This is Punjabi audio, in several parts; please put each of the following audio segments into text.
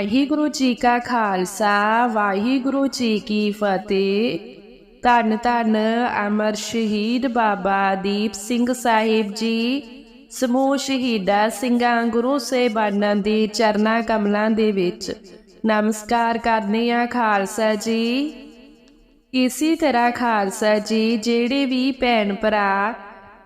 ਵਾਹਿਗੁਰੂ ਜੀ ਕਾ ਖਾਲਸਾ, ਵਾਹਿਗੁਰੂ ਜੀ ਕੀ ਫਤਿਹ। ਧੰਨ ਧੰਨ ਅਮਰ ਸ਼ਹੀਦ ਬਾਬਾ ਦੀਪ ਸਿੰਘ ਸਾਹਿਬ ਜੀ, ਸਮੂਹ ਸ਼ਹੀਦਾਂ ਸਿੰਘਾਂ ਗੁਰੂ ਸਾਹਿਬਾਨਾਂ ਦੇ ਚਰਨਾਂ ਕਮਲਾਂ ਦੇ ਵਿੱਚ। ਨਮਸਕਾਰ ਕਰਦੇ ਆ ਖਾਲਸਾ ਜੀ। ਇਸੇ ਤਰ੍ਹਾਂ ਖਾਲਸਾ ਜੀ, ਜਿਹੜੇ ਵੀ ਭੈਣ ਭਰਾ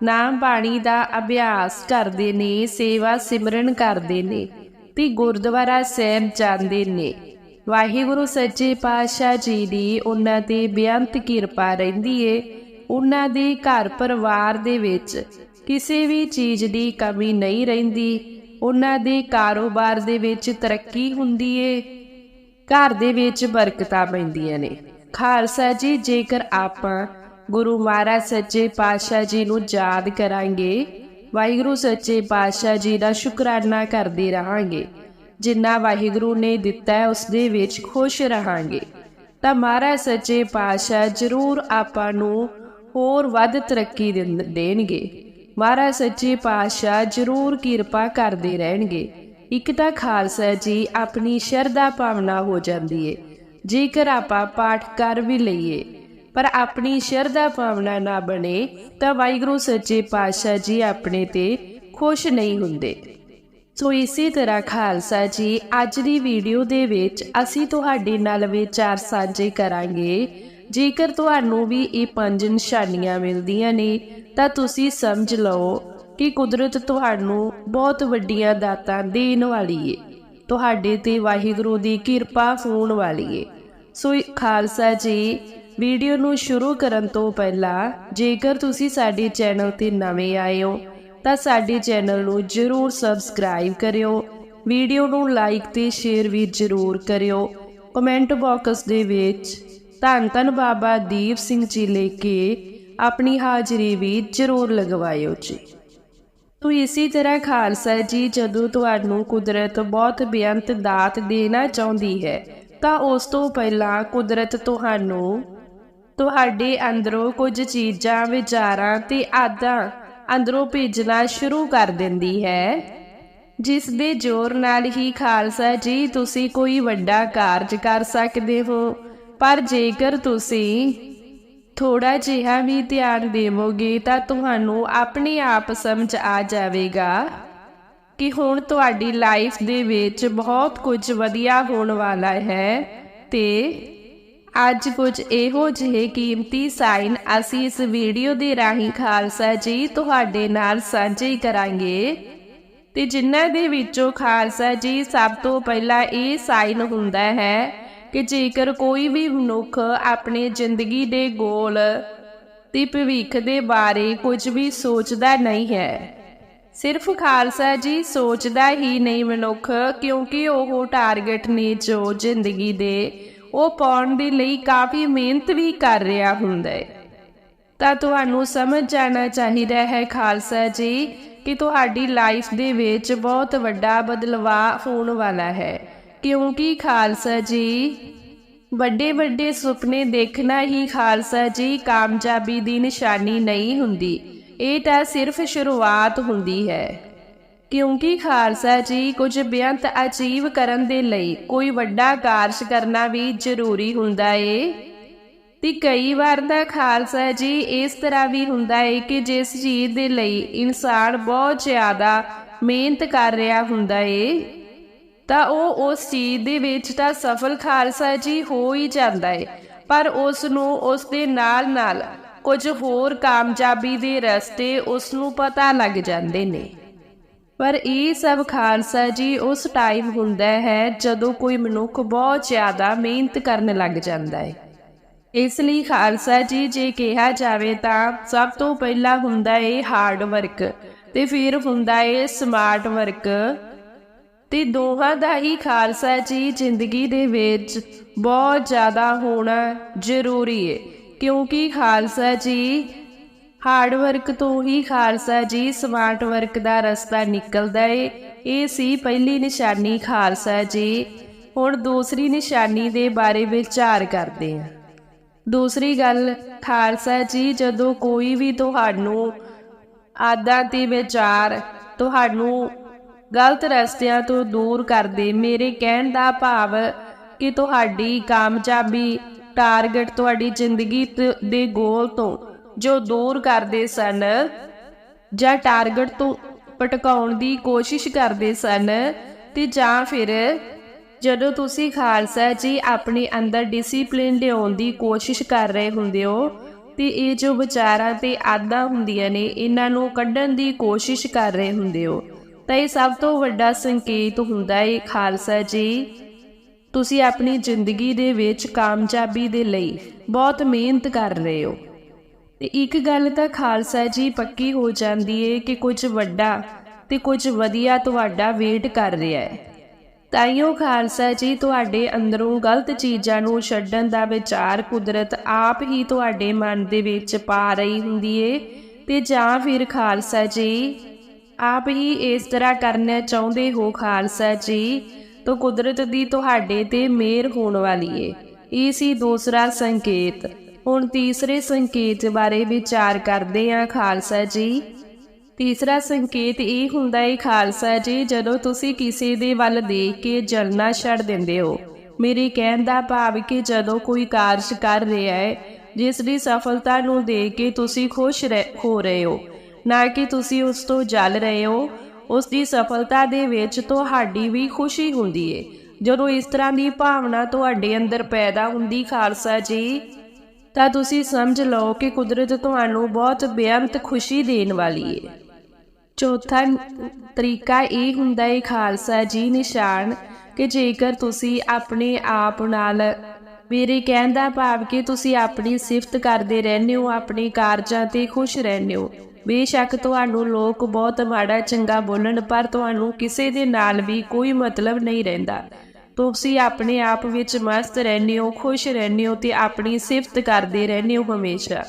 ਨਾਮ ਬਾਣੀ ਦਾ ਅਭਿਆਸ ਕਰਦੇ ਨੇ, ਸੇਵਾ ਸਿਮਰਨ ਕਰਦੇ ਨੇ ਤੇ ਗੁਰਦੁਆਰਾ ਸਾਹਿਬ ਜਾਂਦੇ ਨੇ। ਵਾਹਿਗੁਰੂ ਸੱਚੇ ਪਾਤਸ਼ਾਹ ਜੀ ਦੀ ਉਹਨਾਂ ਤੇ ਬੇਅੰਤ ਕਿਰਪਾ ਰਹਿੰਦੀ ਏ। ਉਹਨਾਂ ਦੇ ਘਰ ਪਰਿਵਾਰ ਦੇ ਵਿੱਚ ਕਿਸੇ ਵੀ ਚੀਜ਼ ਦੀ ਕਮੀ ਨਹੀਂ ਰਹਿੰਦੀ। ਉਹਨਾਂ ਦੇ ਕਾਰੋਬਾਰ ਦੇ ਵਿੱਚ ਤਰੱਕੀ ਹੁੰਦੀ ਏ। ਘਰ ਦੇ ਵਿੱਚ ਬਰਕਤਾਂ ਪੈਂਦੀਆਂ ਨੇ। ਖਾਲਸਾ ਜੀ, ਜੇਕਰ ਆਪਾਂ ਗੁਰੂ ਮਹਾਰਾਜ ਸੱਚੇ ਪਾਤਸ਼ਾਹ ਜੀ ਨੂੰ ਯਾਦ ਕਰਾਂਗੇ ਵਾਹਿਗੁਰੂ ਸੱਚੇ ਪਾਤਸ਼ਾਹ ਜੀ ਦਾ ਸ਼ੁਕਰਾਨਾ ਕਰਦੇ ਰਹਾਂਗੇ। ਜਿੰਨਾ ਵਾਹਿਗੁਰੂ ਨੇ ਦਿੱਤਾ ਹੈ ਉਸ ਦੇ ਵਿੱਚ ਖੁਸ਼ ਰਹਾਂਗੇ। ਤਾਂ ਮਹਾਰਾਜ ਸੱਚੇ ਪਾਤਸ਼ਾਹ ਜ਼ਰੂਰ ਆਪਾਂ ਨੂੰ ਹੋਰ ਵੱਧ ਤਰੱਕੀ ਦੇਣ- ਦੇਣਗੇ। ਮਹਾਰਾਜ ਸੱਚੇ ਪਾਤਸ਼ਾਹ ਜ਼ਰੂਰ ਕਿਰਪਾ ਕਰਦੇ ਰਹਿਣਗੇ। ਇੱਕ ਤਾਂ ਖਾਲਸਾ ਜੀ ਆਪਣੀ ਸ਼ਰਧਾ ਭਾਵਨਾ ਹੋ ਜਾਂਦੀ ਏ। ਜੇਕਰ ਆਪਾਂ ਪਾਠ ਕਰ ਵੀ ਲਈਏ ਪਰ ਆਪਣੀ ਸ਼ਰਧਾ ਭਾਵਨਾ ਨਾ ਬਣੇ ਤਾਂ ਵਾਹਿਗੁਰੂ ਸੱਚੇ ਪਾਤਸ਼ਾਹ ਜੀ ਆਪਣੇ ਤੇ ਖੁਸ਼ ਨਹੀਂ ਹੁੰਦੇ। ਸੋ ਇਸੇ ਤਰ੍ਹਾਂ ਖਾਲਸਾ ਜੀ, ਅੱਜ ਦੀ ਵੀਡੀਓ ਦੇ ਵਿੱਚ ਅਸੀਂ ਤੁਹਾਡੇ ਨਾਲ ਵਿਚਾਰ ਸਾਂਝੇ ਕਰਾਂਗੇ। ਜੇਕਰ ਤੁਹਾਨੂੰ ਵੀ ਇਹ ਪੰਜ ਨਿਸ਼ਾਨੀਆਂ ਮਿਲਦੀਆਂ ਨੇ, ਤਾਂ ਤੁਸੀਂ ਸਮਝ ਲਓ ਕਿ ਕੁਦਰਤ ਤੁਹਾਨੂੰ ਬਹੁਤ ਵੱਡੀਆਂ ਦਾਤਾਂ ਦੇਣ ਵਾਲੀ ਏ। ਤੁਹਾਡੇ ਤੇ ਵਾਹਿਗੁਰੂ ਦੀ ਕਿਰਪਾ ਹੋਣ ਵਾਲੀ ਏ। ਸੋ ਖਾਲਸਾ ਜੀ ਵੀਡੀਓ ਨੂੰ ਸ਼ੁਰੂ ਕਰਨ ਤੋਂ ਪਹਿਲਾਂ, ਜੇਕਰ ਤੁਸੀਂ ਸਾਡੇ ਚੈਨਲ ਤੇ ਨਵੇਂ ਆਏ ਹੋ, ਤਾਂ ਸਾਡੇ ਚੈਨਲ ਨੂੰ ਜਰੂਰ ਸਬਸਕ੍ਰਾਈਬ ਕਰਿਓ। ਵੀਡੀਓ ਨੂੰ ਲਾਈਕ ਤੇ ਸ਼ੇਅਰ ਵੀ ਜਰੂਰ ਕਰਿਓ। ਕਮੈਂਟ ਬਾਕਸ ਦੇ ਵਿੱਚ, ਧੰਨ ਧੰਨ ਬਾਬਾ ਦੀਪ ਸਿੰਘ ਜੀ ਲੈ ਕੇ ਆਪਣੀ ਹਾਜ਼ਰੀ ਵੀ ਜਰੂਰ ਲਗਵਾਇਓ ਜੀ। ਤੋ ਇਸੇ ਤਰ੍ਹਾਂ ਖਾਲਸਾ ਜੀ, ਜਦੋਂ ਤੁਹਾਨੂੰ ਕੁਦਰਤ ਬਹੁਤ ਬੇਅੰਤ ਦਾਤ ਦੇਣਾ ਚਾਹੁੰਦੀ ਹੈ, ਤਾਂ ਉਸ ਤੋਂ ਪਹਿਲਾਂ ਕੁਦਰਤ ਤੁਹਾਨੂੰ ਤੁਹਾਡੇ ਅੰਦਰੋਂ ਕੁਝ ਚੀਜ਼ਾਂ, ਵਿਚਾਰਾਂ ਤੇ ਆਦਾਂ ਅੰਦਰੋਂ ਭੇਜਣਾ ਸ਼ੁਰੂ ਕਰ ਦਿੰਦੀ ਹੈ। ਜਿਸ ਦੇ ਜ਼ੋਰ ਨਾਲ ਹੀ ਖਾਲਸਾ ਜੀ, ਤੁਸੀਂ ਕੋਈ ਵੱਡਾ ਕਾਰਜ ਕਰ ਸਕਦੇ ਹੋ। ਪਰ ਜੇਕਰ ਤੁਸੀਂ ਥੋੜਾ ਜਿਹਾ ਵੀ ਧਿਆਨ ਦੇਵੋਗੇ, ਤਾਂ ਤੁਹਾਨੂੰ ਆਪਣੇ ਆਪ ਸਮਝ ਆ ਜਾਵੇਗਾ ਕਿ ਹੁਣ ਤੁਹਾਡੀ ਲਾਈਫ ਦੇ ਵਿੱਚ ਬਹੁਤ ਕੁਝ ਵਧੀਆ ਹੋਣ ਵਾਲਾ ਹੈ ਤੇ ਅੱਜ ਕੁਝ ਇਹੋ ਜਿਹੇ ਕੀਮਤੀ ਸਾਈਨ ਅਸੀਂ ਇਸ ਵੀਡੀਓ ਦੇ ਰਾਹੀਂ ਖਾਲਸਾ ਜੀ ਤੁਹਾਡੇ ਨਾਲ ਸਾਂਝੇ ਕਰਾਂਗੇ। ਤੇ ਜਿਨ੍ਹਾਂ ਦੇ ਵਿੱਚੋਂ ਖਾਲਸਾ ਜੀ ਸਭ ਤੋਂ ਪਹਿਲਾਂ ਇਹ ਸਾਈਨ ਹੁੰਦਾ ਹੈ ਕਿ ਜੇਕਰ ਕੋਈ ਵੀ ਮਨੁੱਖ ਆਪਣੀ ਜ਼ਿੰਦਗੀ ਦੇ ਗੋਲ ਤੇ ਭਵਿੱਖ ਦੇ ਬਾਰੇ ਕੁਝ ਵੀ ਸੋਚਦਾ ਨਹੀਂ ਹੈ। ਸਿਰਫ ਖਾਲਸਾ ਜੀ ਸੋਚਦਾ ਹੀ ਨਹੀਂ ਮਨੁੱਖ, ਕਿਉਂਕਿ ਉਹ ਟਾਰਗੇਟ ਨੇ ਜੋ ਜ਼ਿੰਦਗੀ ਦੇ ਉਹ ਪਾਉਣ ਦੇ ਲਈ ਕਾਫੀ ਮਿਹਨਤ ਵੀ ਕਰ ਰਿਹਾ ਹੁੰਦਾ ਹੈ। ਤਾਂ ਤੁਹਾਨੂੰ ਸਮਝ ਜਾਣਾ ਚਾਹੀਦਾ ਹੈ ਖਾਲਸਾ ਜੀ, ਕਿ ਤੁਹਾਡੀ ਲਾਈਫ ਦੇ ਵਿੱਚ ਬਹੁਤ ਵੱਡਾ ਬਦਲਾਅ ਹੋਣ ਵਾਲਾ ਹੈ। ਕਿਉਂਕਿ ਖਾਲਸਾ ਜੀ, ਵੱਡੇ ਵੱਡੇ ਸੁਪਨੇ ਦੇਖਣਾ ਹੀ ਖਾਲਸਾ ਜੀ ਕਾਮਯਾਬੀ ਦੀ ਨਿਸ਼ਾਨੀ ਨਹੀਂ ਹੁੰਦੀ। ਇਹ ਤਾਂ ਸਿਰਫ ਸ਼ੁਰੂਆਤ ਹੁੰਦੀ ਹੈ। ਕਿਉਂਕਿ ਖਾਲਸਾ ਜੀ ਕੁਝ ਬੇਅੰਤ ਅਚੀਵ ਕਰਨ ਦੇ ਲਈ ਕੋਈ ਵੱਡਾ ਕਾਰਜ ਕਰਨਾ ਵੀ ਜ਼ਰੂਰੀ ਹੁੰਦਾ ਏ। ਤੇ ਕਈ ਵਾਰ ਦਾ ਖਾਲਸਾ ਜੀ ਇਸ ਤਰ੍ਹਾਂ ਵੀ ਹੁੰਦਾ ਏ ਕਿ ਜਿਸ ਚੀਜ਼ ਦੇ ਲਈ ਇਨਸਾਨ ਬਹੁਤ ਜ਼ਿਆਦਾ ਮਿਹਨਤ ਕਰ ਰਿਹਾ ਹੁੰਦਾ ਏ, ਤਾਂ ਉਹ ਉਸ ਚੀਜ਼ ਦੇ ਵਿੱਚ ਤਾਂ ਸਫਲ ਖਾਲਸਾ ਜੀ ਹੋ ਹੀ ਜਾਂਦਾ ਏ, ਪਰ ਉਸ ਨੂੰ ਉਸ ਦੇ ਨਾਲ ਨਾਲ ਕੁਝ ਹੋਰ ਕਾਮਯਾਬੀ ਦੇ ਰਸਤੇ ਉਸ ਨੂੰ ਪਤਾ ਲੱਗ ਜਾਂਦੇ ਨੇ। ਪਰ ਇਹ ਸਭ ਖਾਲਸਾ ਜੀ ਉਸ ਟਾਈਮ ਹੁੰਦਾ ਹੈ ਜਦੋਂ ਕੋਈ ਮਨੁੱਖ ਬਹੁਤ ਜ਼ਿਆਦਾ ਮਿਹਨਤ ਕਰਨ ਲੱਗ ਜਾਂਦਾ ਹੈ। ਇਸ ਲਈ ਖਾਲਸਾ ਜੀ ਜੇ ਕਿਹਾ ਜਾਵੇ ਤਾਂ ਸਭ ਤੋਂ ਪਹਿਲਾਂ ਹੁੰਦਾ ਏ ਹਾਰਡ ਵਰਕ ਤੇ ਫਿਰ ਹੁੰਦਾ ਏ ਸਮਾਰਟ ਵਰਕ ਤੇ ਦੋਹਾਂ ਦਾ ਹੀ ਖਾਲਸਾ ਜੀ ਜ਼ਿੰਦਗੀ ਦੇ ਵਿੱਚ ਬਹੁਤ ਜ਼ਿਆਦਾ ਹੋਣਾ ਜ਼ਰੂਰੀ ਹੈ। ਕਿਉਂਕਿ ਖਾਲਸਾ ਜੀ ਹਾਰਡ ਵਰਕ ਤੋਂ ਹੀ ਖਾਲਸਾ ਜੀ, ਸਮਾਰਟ ਵਰਕ ਦਾ ਰਸਤਾ ਨਿਕਲਦਾ ਏ। ਇਹ ਸੀ ਪਹਿਲੀ ਨਿਸ਼ਾਨੀ ਖਾਲਸਾ ਜੀ। ਹੁਣ ਦੂਸਰੀ ਨਿਸ਼ਾਨੀ ਦੇ ਬਾਰੇ ਵਿਚਾਰ ਕਰਦੇ ਹਾਂ ਦੂਸਰੀ ਗੱਲ, ਖਾਲਸਾ ਜੀ, ਜਦੋਂ ਕੋਈ ਵੀ ਤੁਹਾਨੂੰ ਆਦਾਂ ਤੇ ਵਿਚਾਰ ਤੁਹਾਨੂੰ ਗਲਤ ਰਸਤਿਆਂ ਤੋਂ ਦੂਰ ਕਰਦੇ, ਮੇਰੇ ਕਹਿਣ ਦਾ ਭਾਵ ਕਿ ਤੁਹਾਡੀ ਕਾਮਯਾਬੀ ਟਾਰਗੇਟ ਤੁਹਾਡੀ ਜ਼ਿੰਦਗੀ ਤ- ਦੇ ਗੋਲ ਤੋਂ ਜੋ ਦੂਰ ਕਰਦੇ ਸਨ ਜਾਂ ਟਾਰਗੇਟ ਤੋਂ ਭਟਕਾਉਣ ਦੀ ਕੋਸ਼ਿਸ਼ ਕਰਦੇ ਸਨ ਤੇ ਜਾਂ ਫਿਰ ਜਦੋਂ ਤੁਸੀਂ ਖਾਲਸਾ ਜੀ ਆਪਣੇ ਅੰਦਰ ਡਿਸਪਲਿਨ ਲਿਆਉਣ ਦੀ ਕੋਸ਼ਿਸ਼ ਕਰ ਰਹੇ ਹੁੰਦੇ ਹੋ ਤੇ ਇਹ ਜੋ ਵਿਚਾਰਾਂ ਤੇ ਆਦਾਂ ਹੁੰਦੀਆਂ ਨੇ, ਇਹਨਾਂ ਨੂੰ ਕੱਢਣ ਦੀ ਕੋਸ਼ਿਸ਼ ਕਰ ਰਹੇ ਹੁੰਦੇ ਹੋ, ਤਾਂ ਇਹ ਸਭ ਤੋਂ ਵੱਡਾ ਸੰਕੇਤ ਹੁੰਦਾ ਹੈ ਖਾਲਸਾ ਜੀ। ਤੁਸੀਂ ਆਪਣੀ ਜ਼ਿੰਦਗੀ ਦੇ ਵਿੱਚ ਕਾਮਯਾਬੀ ਦੇ ਲਈ ਬਹੁਤ ਮਿਹਨਤ ਕਰ ਰਹੇ ਹੋ। ਤੇ ਇੱਕ ਗੱਲ ਤਾਂ ਖਾਲਸਾ ਜੀ ਪੱਕੀ ਹੋ ਜਾਂਦੀ ਏ ਕਿ ਕੁਝ ਵੱਡਾ ਤੇ ਕੁਝ ਵਧੀਆ ਤੁਹਾਡਾ ਵੇਟ ਕਰ ਰਿਹਾ ਹੈ। ਤਾਈਓ ਖਾਲਸਾ ਜੀ ਤੁਹਾਡੇ ਅੰਦਰੋਂ ਗਲਤ ਚੀਜ਼ਾਂ ਨੂੰ ਛੱਡਣ ਦਾ ਵਿਚਾਰ ਕੁਦਰਤ ਆਪ ਹੀ ਤੁਹਾਡੇ ਮਨ ਦੇ ਵਿੱਚ ਪਾ ਰਹੀ ਹੁੰਦੀ ਏ ਤੇ ਜਾਂ ਫਿਰ ਖਾਲਸਾ ਜੀ, ਆਪ ਹੀ ਇਸ ਤਰ੍ਹਾਂ ਕਰਨਾ ਚਾਹੁੰਦੇ ਹੋ ਖਾਲਸਾ ਜੀ, ਤਾਂ ਕੁਦਰਤ ਦੀ ਤੁਹਾਡੇ ਤੇ ਮਿਹਰ ਹੋਣ ਵਾਲੀ ਏ। ਇਹ ਸੀ ਦੂਸਰਾ ਸੰਕੇਤ। ਹੁਣ ਤੀਸਰੇ ਸੰਕੇਤ ਬਾਰੇ ਵਿਚਾਰ ਕਰਦੇ ਹਾਂ, ਖਾਲਸਾ ਜੀ। ਤੀਸਰਾ ਸੰਕੇਤ ਇਹ ਹੁੰਦਾ ਹੈ ਖਾਲਸਾ ਜੀ, ਜਦੋਂ ਤੁਸੀਂ ਕਿਸੇ ਦੇ ਵੱਲ ਦੇਖ ਕੇ ਜਲਣਾ ਛੱਡ ਦਿੰਦੇ ਹੋ, ਮੇਰੇ ਕਹਿਣ ਦਾ ਭਾਵ ਕਿ ਜਦੋਂ ਕੋਈ ਕਾਰਜ ਕਰ ਰਿਹਾ ਹੈ ਜਿਸ ਦੀ ਸਫਲਤਾ ਨੂੰ ਦੇਖ ਕੇ ਤੁਸੀਂ ਖੁਸ਼ ਰਹਿ- ਹੋ ਰਹੇ ਹੋ, ਨਾ ਕਿ ਤੁਸੀਂ ਉਸ ਤੋਂ ਜਲ ਰਹੇ ਹੋ, ਉਸ ਦੀ ਸਫਲਤਾ ਦੇ ਵਿੱਚ ਤੁਹਾਡੀ ਵੀ ਖੁਸ਼ੀ ਹੁੰਦੀ ਏ। ਜਦੋਂ ਇਸ ਤਰ੍ਹਾਂ ਦੀ ਭਾਵਨਾ ਤੁਹਾਡੇ ਅੰਦਰ ਪੈਦਾ ਹੁੰਦੀ, ਖਾਲਸਾ ਜੀ ਤਾਂ ਤੁਸੀਂ ਸਮਝ ਲਓ ਕਿ ਕੁਦਰਤ ਤੁਹਾਨੂੰ ਬਹੁਤ ਬੇਅੰਤ ਖੁਸ਼ੀ ਦੇਣ ਵਾਲੀ ਹੈ ਚੌਥਾ ਤਰੀਕਾ ਇਹ ਹੁੰਦਾ ਹੈ ਖਾਲਸਾ ਜੀ ਨਿਸ਼ਾਨ, ਕਿ ਜੇਕਰ ਤੁਸੀਂ ਆਪਣੇ ਆਪ ਨਾਲ ਮੇਰੇ ਕਹਿਣ ਦਾ ਭਾਵ ਕਿ ਤੁਸੀਂ ਆਪਣੀ ਸਿਫਤ ਕਰਦੇ ਰਹਿੰਦੇ ਹੋ, ਆਪਣੇ ਕਾਰਜਾਂ ਤੇ ਖੁਸ਼ ਰਹਿੰਦੇ ਹੋ, ਬੇਸ਼ੱਕ ਤੁਹਾਨੂੰ ਲੋਕ ਬਹੁਤ ਮਾੜਾ ਚੰਗਾ ਬੋਲਣ, ਪਰ ਤੁਹਾਨੂੰ ਕਿਸੇ ਦੇ ਨਾਲ ਵੀ ਕੋਈ ਮਤਲਬ ਨਹੀਂ ਰਹਿੰਦਾ। ਤੁਸੀਂ ਆਪਣੇ ਆਪ ਵਿੱਚ ਮਸਤ ਰਹਿੰਦੇ ਹੋ, ਖੁਸ਼ ਰਹਿੰਦੇ ਹੋ ਤੇ ਆਪਣੀ ਸਿਫਤ ਕਰਦੇ ਰਹਿੰਦੇ ਹੋ ਹਮੇਸ਼ਾ।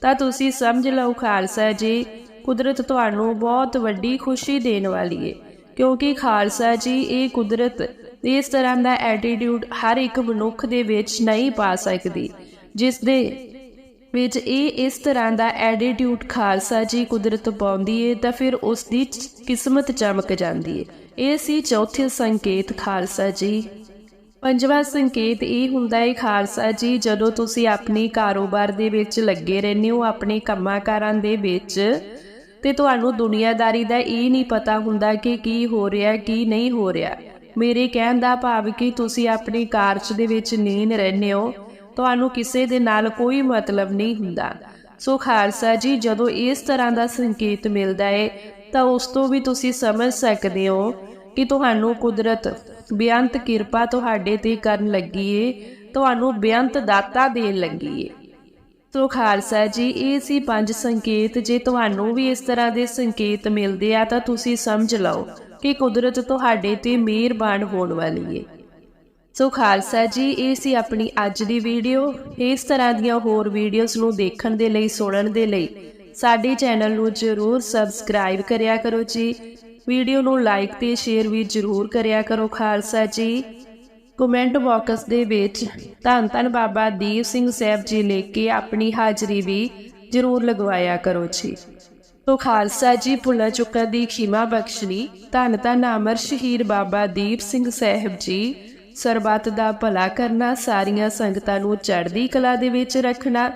ਤਾਂ ਤੁਸੀਂ ਸਮਝ ਲਓ ਖਾਲਸਾ ਜੀ, ਕੁਦਰਤ ਤੁਹਾਨੂੰ ਬਹੁਤ ਵੱਡੀ ਖੁਸ਼ੀ ਦੇਣ ਵਾਲੀ ਹੈ ਕਿਉਂਕਿ ਖਾਲਸਾ ਜੀ, ਇਹ ਕੁਦਰਤ ਇਸ ਤਰ੍ਹਾਂ ਦਾ ਐਟੀਟਿਊਡ ਹਰ ਇੱਕ ਮਨੁੱਖ ਦੇ ਵਿੱਚ ਨਹੀਂ ਪਾ ਸਕਦੀ ਜਿਸ ਦੇ ਵਿੱਚ ਇਹ ਇਸ ਤਰ੍ਹਾਂ ਦਾ ਐਟੀਟਿਊਡ ਖਾਲਸਾ ਜੀ ਕੁਦਰਤ ਪਾਉਂਦੀ ਏ ਤਾਂ ਫਿਰ ਉਸ ਦੀ ਕਿਸਮਤ ਚਮਕ ਜਾਂਦੀ ਏ। ਇਹ ਸੀ ਚੌਥੇ ਸੰਕੇਤ ਖਾਲਸਾ ਜੀ। ਪੰਜਵਾਂ ਸੰਕੇਤ ਇਹ ਹੁੰਦਾ ਹੈ ਖਾਲਸਾ ਜੀ, ਜਦੋਂ ਤੁਸੀਂ ਆਪਣੇ ਕਾਰੋਬਾਰ ਦੇ ਵਿੱਚ ਲੱਗੇ ਰਹਿੰਦੇ ਹੋ, ਆਪਣੇ ਕੰਮਾਂਕਾਰਾਂ ਦੇ ਵਿੱਚ, ਤੇ ਤੁਹਾਨੂੰ ਦੁਨੀਆਦਾਰੀ ਦਾ ਇਹ ਨਹੀਂ ਪਤਾ ਹੁੰਦਾ ਕਿ ਕੀ ਹੋ ਰਿਹਾ, ਕੀ ਨਹੀਂ ਹੋ ਰਿਹਾ। ਮੇਰੇ ਕਹਿਣ ਦਾ ਭਾਵ ਕਿ ਤੁਸੀਂ ਆਪਣੇ ਕਾਰਜ ਦੇ ਵਿੱਚ ਲੀਨ ਰਹਿੰਦੇ ਹੋ ਤੁਹਾਨੂੰ ਕਿਸੇ ਦੇ ਨਾਲ ਕੋਈ ਮਤਲਬ ਨਹੀਂ ਹੁੰਦਾ। ਸੋ ਖਾਲਸਾ ਜੀ, ਜਦੋਂ ਇਸ ਤਰ੍ਹਾਂ ਦਾ ਸੰਕੇਤ ਮਿਲਦਾ ਹੈ ਤਾਂ ਉਸ ਤੋਂ ਵੀ ਤੁਸੀਂ ਸਮਝ ਸਕਦੇ ਹੋ ਕਿ ਤੁਹਾਨੂੰ ਕੁਦਰਤ, ਬੇਅੰਤ ਕਿਰਪਾ ਤੁਹਾਡੇ ਤੇ ਕਰਨ ਲੱਗੀ ਏ, ਤੁਹਾਨੂੰ ਬੇਅੰਤ ਦਾਤਾ ਦੇਣ ਲੱਗੀ ਏ। ਸੋ ਖਾਲਸਾ ਜੀ, ਇਹ ਸੀ ਪੰਜ ਸੰਕੇਤ। ਜੇ ਤੁਹਾਨੂੰ ਵੀ ਇਸ ਤਰ੍ਹਾਂ ਦੇ ਸੰਕੇਤ ਮਿਲਦੇ ਆ, ਤਾਂ ਤੁਸੀਂ ਸਮਝ ਲਓ ਕਿ ਕੁਦਰਤ ਤੁਹਾਡੇ ਤੇ ਮਿਹਰਬਾਨ ਹੋਣ ਵਾਲੀ ਏ। ਸੋ ਖਾਲਸਾ ਜੀ, ਇਹ ਸੀ ਆਪਣੀ ਅੱਜ ਦੀ ਵੀਡੀਓ। ਇਸ ਤਰ੍ਹਾਂ ਦੀਆਂ ਹੋਰ ਵੀਡੀਓਜ਼ ਨੂੰ ਦੇਖਣ ਦੇ ਲਈ, ਸੁਣਨ ਦੇ ਲਈ ਸਾਡੇ ਚੈਨਲ ਨੂੰ ਜਰੂਰ ਸਬਸਕ੍ਰਾਈਬ ਕਰਿਆ ਕਰੋ ਜੀ। ਵੀਡੀਓ ਨੂੰ ਲਾਈਕ ਤੇ ਸ਼ੇਅਰ ਵੀ ਜਰੂਰ ਕਰਿਆ ਕਰੋ ਖਾਲਸਾ ਜੀ। ਕਮੈਂਟ ਬਾਕਸ ਦੇ ਵਿੱਚ ਧੰਨ ਧੰਨ ਬਾਬਾ ਦੀਪ ਸਿੰਘ ਸਾਹਿਬ ਜੀ ਲਿਖ ਕੇ ਆਪਣੀ ਹਾਜ਼ਰੀ ਵੀ ਜਰੂਰ ਲਗਵਾਇਆ ਕਰੋ ਜੀ। ਤੋ ਖਾਲਸਾ ਜੀ, ਭੁੱਲਾ ਚੁੱਕਾ ਦੀ ਖਿਮਾ ਬਖਸ਼ਣੀ। ਧੰਨ ਧੰਨ ਅਮਰ ਸ਼ਹੀਦ ਬਾਬਾ ਦੀਪ ਸਿੰਘ ਸਾਹਿਬ ਜੀ। ਸਰਬੱਤ ਦਾ ਭਲਾ ਕਰਨਾ, ਸਾਰੀਆਂ ਸੰਗਤਾਂ ਨੂੰ ਚੜ੍ਹਦੀ ਕਲਾ ਦੇ ਵਿੱਚ ਰੱਖਣਾ,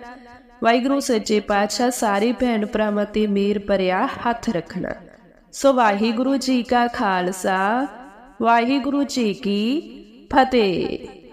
ਵਾਹਿਗੁਰੂ ਸੱਚੇ ਪਾਤਸ਼ਾਹ ਸਾਰੇ ਭੈਣ ਭਰਾਵਾਂ ਤੇ ਮੇਰ ਭਰਿਆ ਹੱਥ ਰੱਖਣਾ। ਸੋ ਵਾਹਿਗੁਰੂ ਜੀ ਕਾ ਖਾਲਸਾ, ਵਾਹਿਗੁਰੂ ਜੀ ਕੀ ਫਤਿਹ।